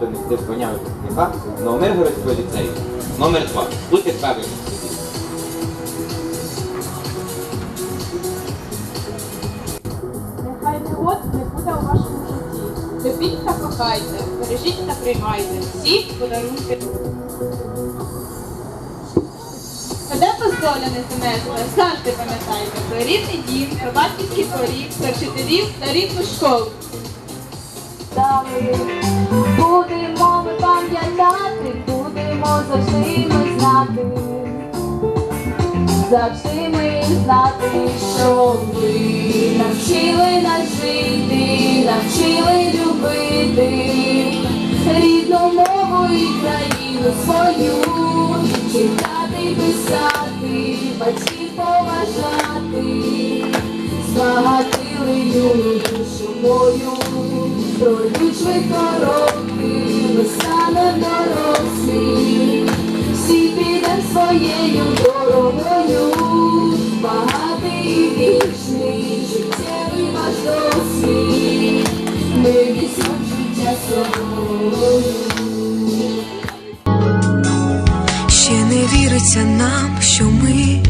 донести звання випускника Новомиргородського ліцею. Номер 2. Бути впевненим в собі. Нехай негод не буде у вашому житті. Любіть та кохайте, бережіть та приймайте всі подарунки. Де дозволя не занесла, завжди пам'ятайте про рідний дім, про батьківський поріг, про вчителів та рідну школу. Дали. Будемо ми пам'ятати, будемо завжди ми знати. Завжди ми знати, що ви навчили нас жити, навчили любити рідну мову і країну свою, читати, писати, батьків поважати, збагатили юну душу мою, пройдуть швидко роки, ми всі підем своєю дорогою, багатий вічний життєвий ваш досвід, ми візьмемо. Ще не віриться нам, що ми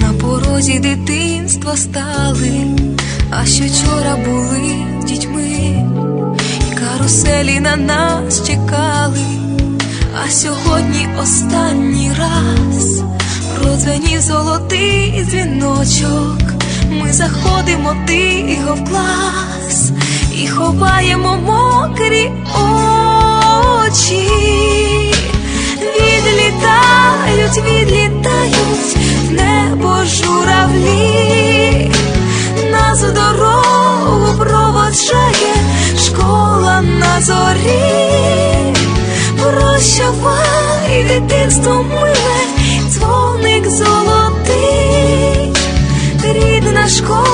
на порозі дитинства стали, а що вчора були каруселі на нас чекали, а сьогодні останній раз продзвенів золотий дзвіночок. Ми заходимо тихо в клас і ховаємо мокрі очі. Відлітають, відлітають в небо журавлі, нас в дорогу проводжає Прощавай, миле, дзвоник золотий, рідна школа.